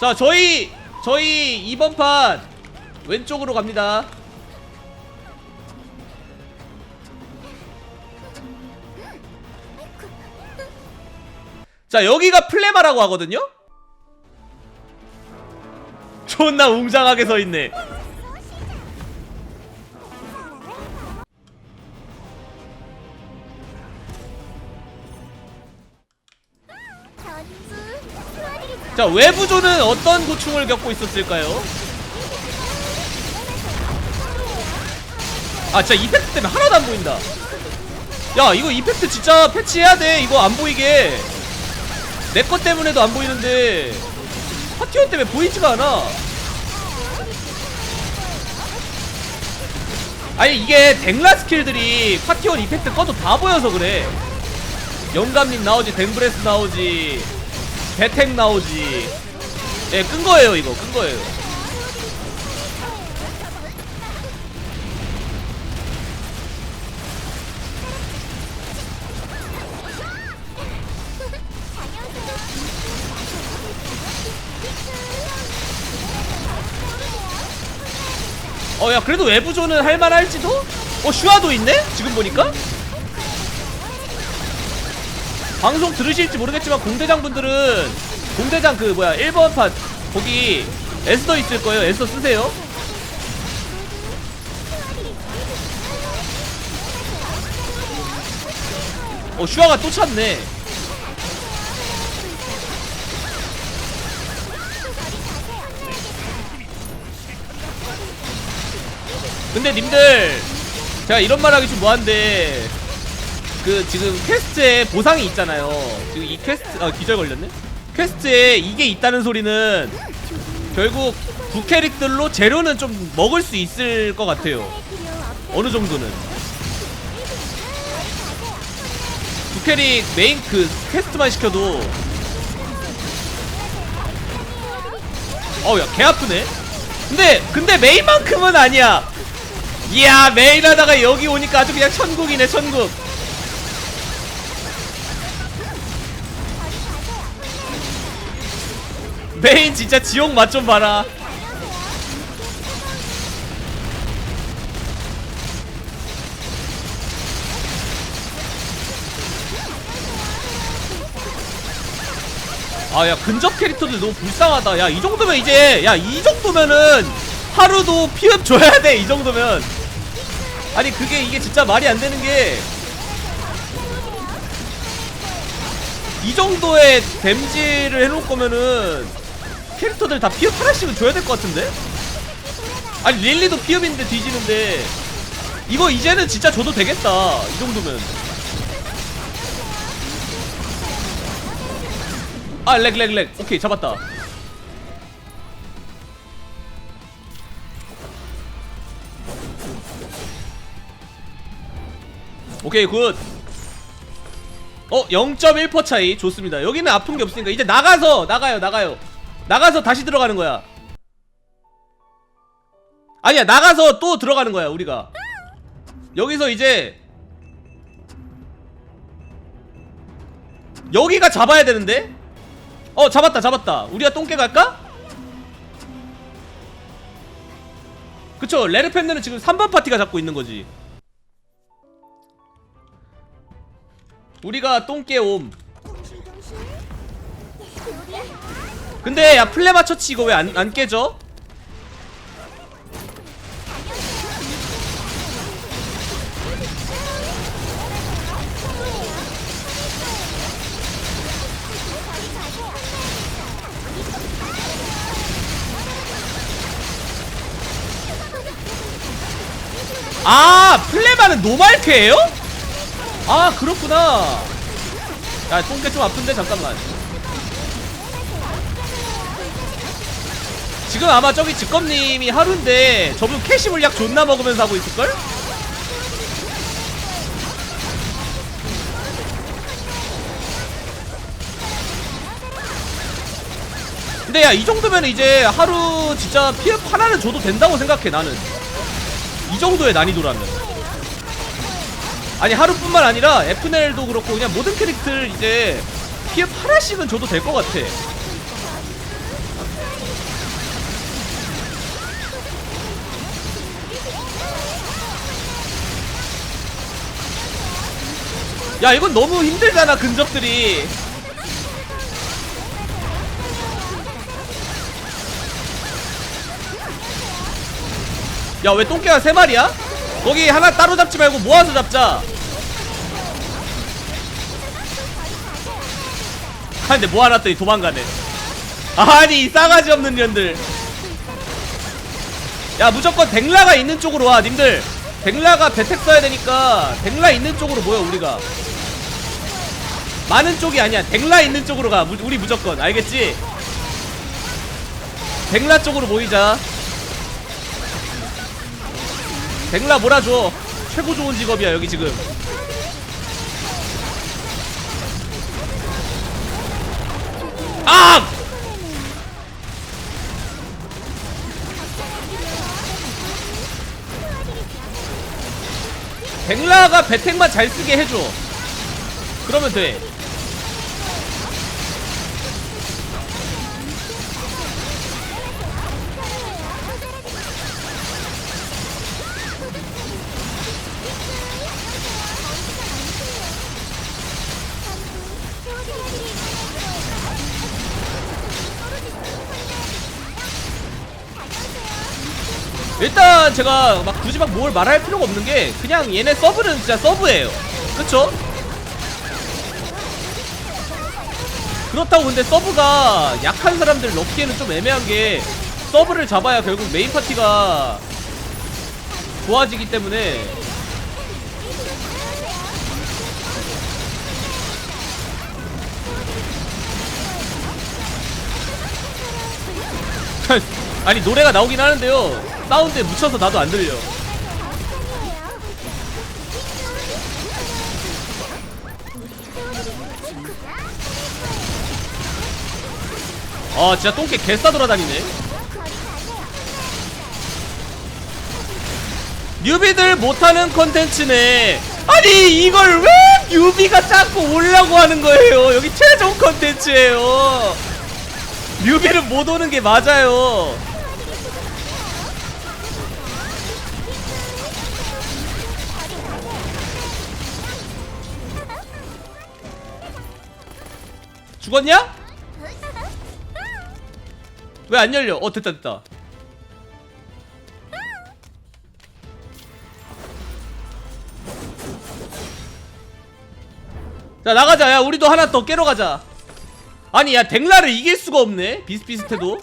자 저희 저희 이번 판 왼쪽으로 갑니다. 자 여기가 플레마라고 하거든요? 존나 웅장하게 서있네 자 외부조는 어떤 고충을 겪고 있었을까요? 아 진짜 이펙트 때문에 하나도 안 보인다. 야 이거 이펙트 진짜 패치해야 돼. 이거 안 보이게. 내 것 때문에도 안 보이는데. 파티원 때문에 보이지가 않아. 아니 이게 댕라 스킬들이 파티원 이펙트 꺼도 다 보여서 그래. 영감님 나오지 댕브레스 나오지 배택 나오지 예 끈 거예요 이거 끈 거예요 어 야 그래도 외부조는 할만할지도? 어 슈아도 있네? 지금 보니까? 방송 들으실지 모르겠지만 공대장 분들은 공대장 그 뭐야 1번 판 거기 에스더 있을 거예요. 에스더 쓰세요. 어 슈아가 또 찼네. 근데 님들 제가 이런 말 하기 좀 뭐한데 그 지금 퀘스트에 보상이 있잖아요. 지금 이 퀘스트 아 기절 걸렸네? 퀘스트에 이게 있다는 소리는 결국 두 캐릭들로 재료는 좀 먹을 수 있을 것 같아요. 어느 정도는. 두 캐릭 메인 그 퀘스트만 시켜도. 어우 야개 아프네? 근데 근데 메인만큼은 아니야. 이야 메인 하다가 여기 오니까 아주 그냥 천국이네 천국 메인 진짜 지옥 맛 좀 봐라. 아 야 근접 캐릭터들 너무 불쌍하다. 야 이 정도면 이제 야 이 정도면은 하루도 피흡 줘야 돼 이 정도면. 아니 그게 이게 진짜 말이 안 되는 게 이 정도의 댐지를 해놓을 거면은 캐릭터들 다 피흡 하나씩은 줘야 될 것 같은데? 아니 릴리도 피흡인데 뒤지는데. 이거 이제는 진짜 줘도 되겠다. 이 정도면. 아 렉 렉 렉. 오케이 잡았다. 오케이 굿. 어, 0.1% 차이. 좋습니다. 여기는 아픈 게 없으니까 이제 나가서 나가요, 나가요. 나가서 다시 들어가는 거야. 아니야, 나가서 또 들어가는 거야, 우리가. 여기서 이제 여기가 잡아야 되는데? 어, 잡았다, 잡았다. 우리가 똥개 갈까? 그쵸, 레르펜드는 지금 3번 파티가 잡고 있는 거지. 우리가 똥개 옴. 근데 야 플레마 처치 이거 왜 안 안 깨져? 아 플레마는 노말캐예요? 아 그렇구나 야 똥개 좀 아픈데 잠깐만 지금 아마 저기 직검님이 하루인데 저분 캐시 물약 존나 먹으면서 하고 있을걸? 근데 야 이 정도면 이제 하루 진짜 피해 하나는 줘도 된다고 생각해 나는. 이 정도의 난이도라면. 아니 하루뿐만 아니라 FNL도 그렇고 그냥 모든 캐릭टर 이제 피해 하나씩은 줘도 될 것 같아 야 이건 너무 힘들잖아 근접들이. 야 왜 똥개가 세 마리야? 거기 하나 따로 잡지 말고 모아서 잡자. 하는데 모아놨더니 도망가네. 아니 이 싸가지 없는 년들. 야 무조건 댕라가 있는 쪽으로 와 님들. 댕라가 배택 써야 되니까 댕라 있는 쪽으로 모여 우리가 많은 쪽이 아니야. 댕라 있는 쪽으로 가. 무- 우리 무조건. 알겠지? 댕라 쪽으로 모이자. 댕라 몰아줘. 최고 좋은 직업이야 여기 지금. 아! 댕라가 배택만 잘 쓰게 해줘. 그러면 돼 제가 막 굳이 막 뭘 말할 필요가 없는 게 그냥 얘네 서브는 진짜 서브예요. 그쵸? 그렇다고 근데 서브가 약한 사람들 넣기에는 좀 애매한 게 서브를 잡아야 결국 메인 파티가 좋아지기 때문에. 아니 노래가 나오긴 하는데요 사운드에 묻혀서 나도 안 들려. 아 진짜 똥개 개싸 돌아다니네. 뉴비들 못하는 컨텐츠네. 아니 이걸 왜 뉴비가 자꾸 오려고 하는 거예요? 여기 최종 컨텐츠예요. 뉴비는 못 오는 게 맞아요 죽었냐? 왜 안 열려? 어 됐다 됐다 자 나가자 야 우리도 하나 더 깨러 가자 아니 야 댕라를 이길 수가 없네 비슷비슷해도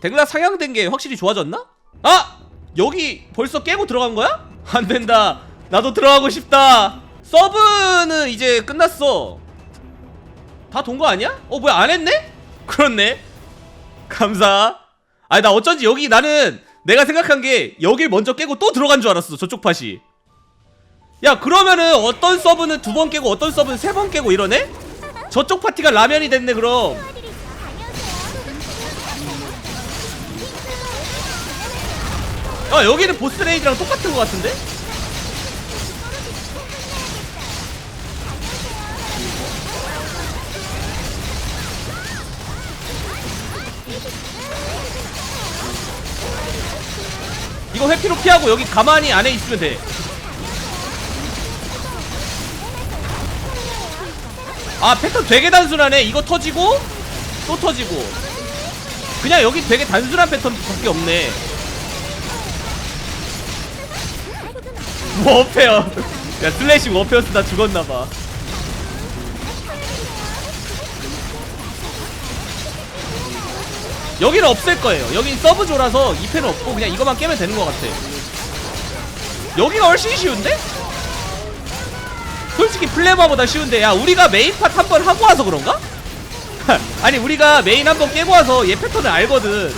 댕라 상향된 게 확실히 좋아졌나? 아! 여기 벌써 깨고 들어간 거야? 안 된다 나도 들어가고 싶다 서브는 이제 끝났어 다 돈 거 아니야? 어 뭐야 안 했네? 그렇네 감사 아니 나 어쩐지 여기 나는 내가 생각한 게 여길 먼저 깨고 또 들어간 줄 알았어 저쪽 팟이 야 그러면은 어떤 서브는 두 번 깨고 어떤 서브는 세 번 깨고 이러네? 저쪽 파티가 라면이 됐네 그럼 아 여기는 보스 레이드랑 똑같은 것 같은데? 이거 회피로 피하고 여기 가만히 안에 있으면 돼. 아 패턴 되게 단순하네. 이거 터지고 또 터지고. 그냥 여기 되게 단순한 패턴밖에 없네. 워페어. 야 슬래시 워페어 쓰다 죽었나봐. 여기는 없을 거예요. 여긴 서브조라서 2패는 없고 그냥 이거만 깨면 되는 것 같아. 여기가 훨씬 쉬운데? 솔직히 플레버보다 쉬운데 야 우리가 메인 팟 한 번 하고 와서 그런가? 아니 우리가 메인 한 번 깨고 와서 얘 패턴을 알거든.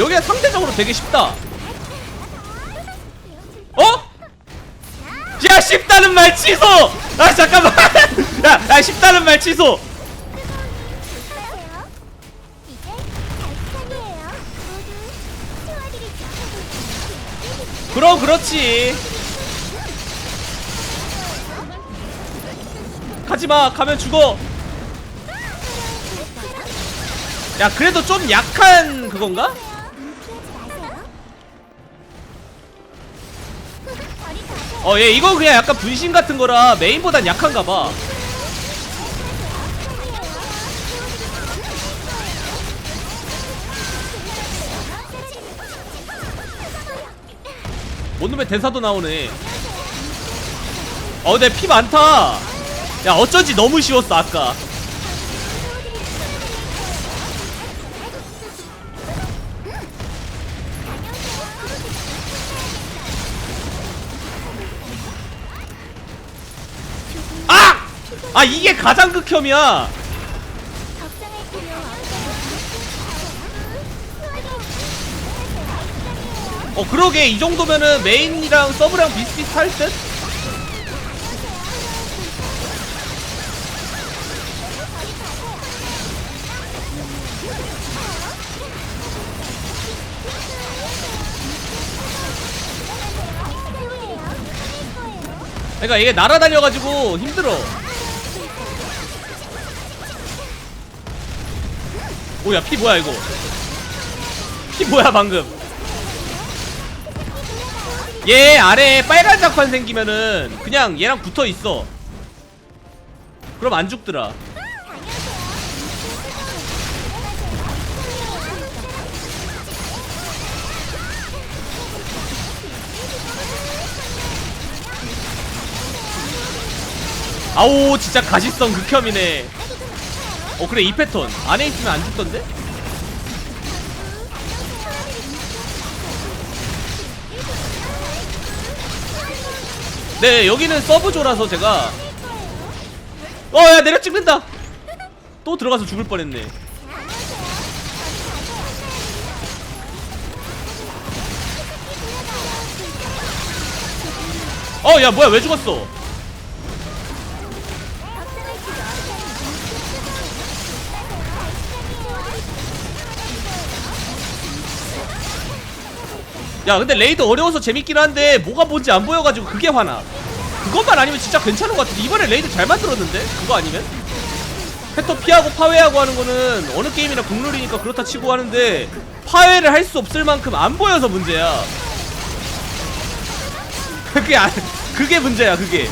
여기가 상대적으로 되게 쉽다. 어? 야 쉽다는 말 취소! 아 잠깐만! 야, 야 쉽다는 말 취소! 그럼 그렇지. 가지마 가면 죽어 야 그래도 좀 약한 그건가? 어 얘 이거 그냥 약간 분신 같은 거라 메인보단 약한가 봐. 뭔놈의 대사도 나오네. 어 내 피 많다. 야 어쩐지 너무 쉬웠어 아까 아! 아 이게 가장 극혐이야 어 그러게 이 정도면은 메인이랑 서브랑 비슷비슷할 듯? 그러니까 이게 날아다녀가지고 힘들어 오야 피 뭐야 이거? 피 뭐야 방금? 얘 아래에 빨간 장판 생기면은 그냥 얘랑 붙어있어. 그럼 안 죽더라. 아오 진짜 가시성 극혐이네 어 그래 이 패턴. 안에 있으면 안 죽던데? 네 여기는 서브조라서 제가. 어 야 내려 찍는다! 또 들어가서 죽을 뻔했네. 어 야 뭐야 왜 죽었어 야 근데 레이드 어려워서 재밌긴 한데 뭐가 뭔지 안 보여가지고 그게 화나. 그것만 아니면 진짜 괜찮은 것 같은데. 이번에 레이드 잘 만들었는데? 그거 아니면? 패터 피하고 파괴하고 하는 거는 어느 게임이나 국룰이니까 그렇다 치고 하는데 파괴를 할 수 없을 만큼 안 보여서 문제야. 그게 안, 그게 문제야 그게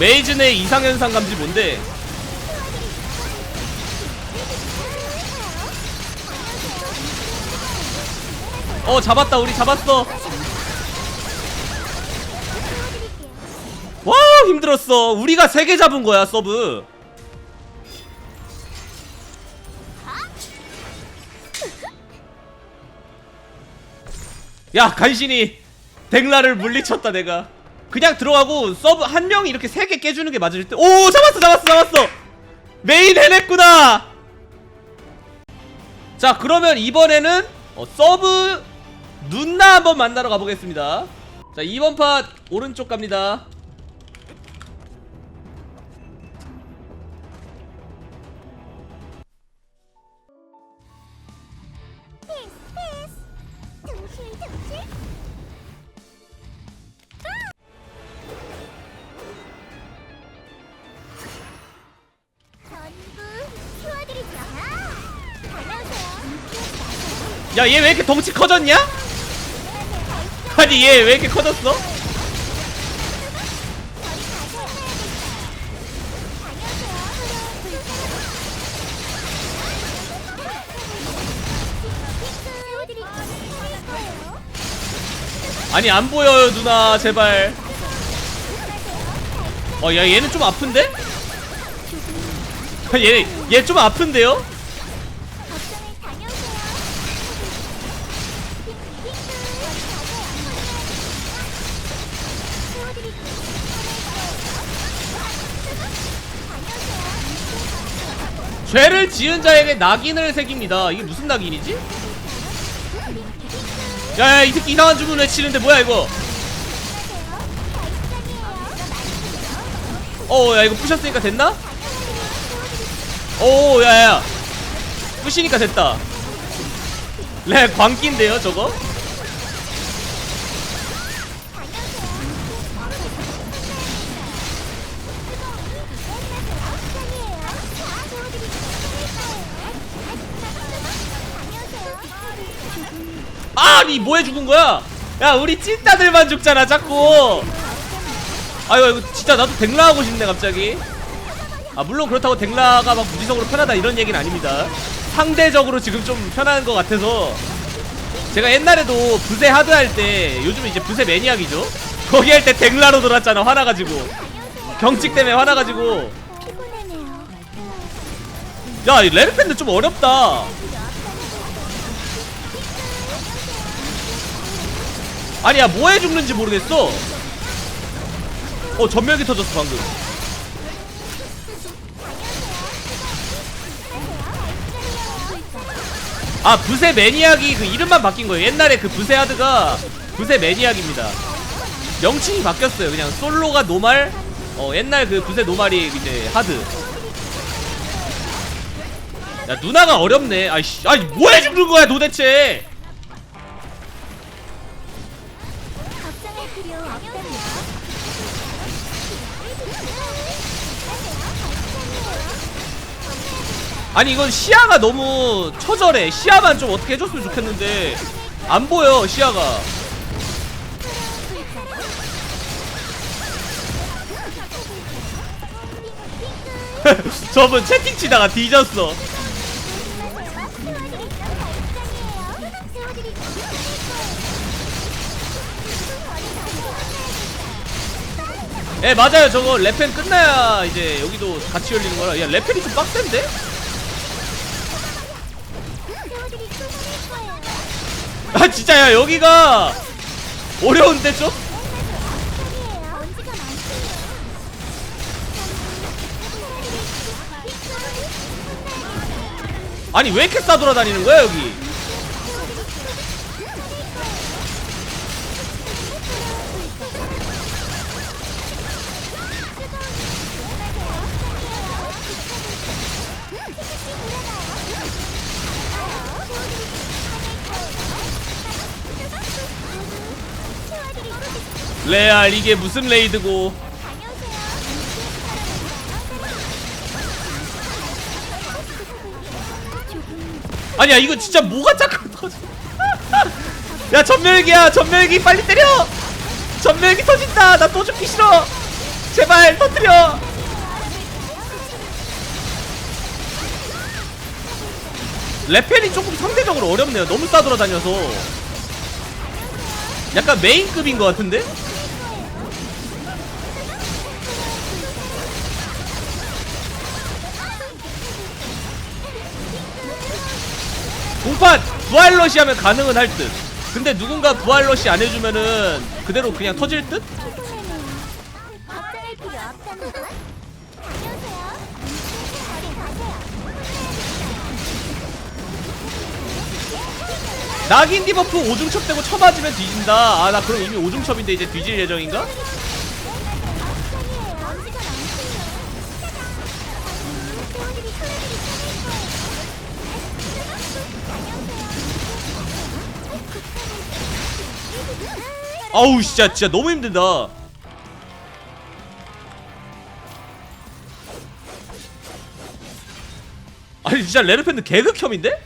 메이즌의 이상현상 감지 뭔데? 어 잡았다 우리 잡았어. 와 힘들었어. 우리가 세개 잡은 거야 서브. 야 간신히 댕라를 물리쳤다 내가 그냥 들어가고 서브 한 명이 이렇게 세 개 깨주는 게 맞을 때오 잡았어 잡았어 잡았어! 메인 해냈구나! 자 그러면 이번에는 어, 서브 눈나 한번 만나러 가보겠습니다. 자 2번 팟 오른쪽 갑니다 야 얘 왜 이렇게 덩치 커졌냐? 아니 얘 왜 이렇게 커졌어? 아니 안 보여요 누나 제발 어 야 얘는 좀 아픈데? 얘얘 좀 아픈데요? 죄를 지은 자에게 낙인을 새깁니다. 이게 무슨 낙인이지? 야야 이 새끼 이상한 주문 외치는데 뭐야 이거? 어야 이거 부셨으니까 됐나? 오 야야 부시니까 됐다 레 광기인데요 저거 아니 뭐해 죽은 거야? 야 우리 찐따들만 죽잖아 자꾸. 아유 이거 진짜 나도 댕라 하고 싶네 갑자기. 아 물론 그렇다고 댕라가 막 무지성으로 편하다 이런 얘기는 아닙니다. 상대적으로 지금 좀 편한 것 같아서. 제가 옛날에도 부세 하드 할 때 요즘은 이제 부세 매니악이죠? 거기 할 때 댕라로 돌았잖아 화나가지고. 경직 때문에 화나가지고. 피곤하네요. 야이 레르펜드 좀 어렵다 아니야 뭐해 죽는지 모르겠어. 어 전멸기 터졌어 방금. 아 부세 매니악이 그 이름만 바뀐 거예요. 옛날에 그 부세 하드가 부세 매니악입니다. 명칭이 바뀌었어요. 그냥 솔로가 노말? 어 옛날 그 부세 노말이 이제 하드. 야 누나가 어렵네. 아이씨 아니 뭐해 죽는 거야 도대체 아니 이건 시야가 너무 처절해. 시야만 좀 어떻게 해줬으면 좋겠는데 안 보여 시야가. 저분 채팅 치다가 뒤졌어. 예 맞아요. 저거 레펜 끝나야 이제 여기도 같이 열리는 거라. 야 레펜이 좀 빡센데? 아 진짜 야 여기가 어려운데 좀? 아니 왜 이렇게 싸돌아다니는 거야 여기 레알 이게 무슨 레이드고? 아니야 이거 진짜 뭐가 자꾸 터져 야 전멸기야 전멸기 빨리 때려! 전멸기 터진다! 나 또 죽기 싫어! 제발 터뜨려! 레펠이 조금 상대적으로 어렵네요. 너무 싸돌아다녀서 약간 메인급인 것 같은데? 공판 부활러시 하면 가능은 할 듯. 근데 누군가 부활러시 안 해주면은 그대로 그냥 터질 듯? 낙인 디버프 오중첩 되고 쳐맞으면 뒤진다. 아 나 그럼 이미 오중첩인데 이제 뒤질 예정인가? 아우 진짜 진짜 너무 힘들다. 아니 진짜 레르펜드 개극혐인데?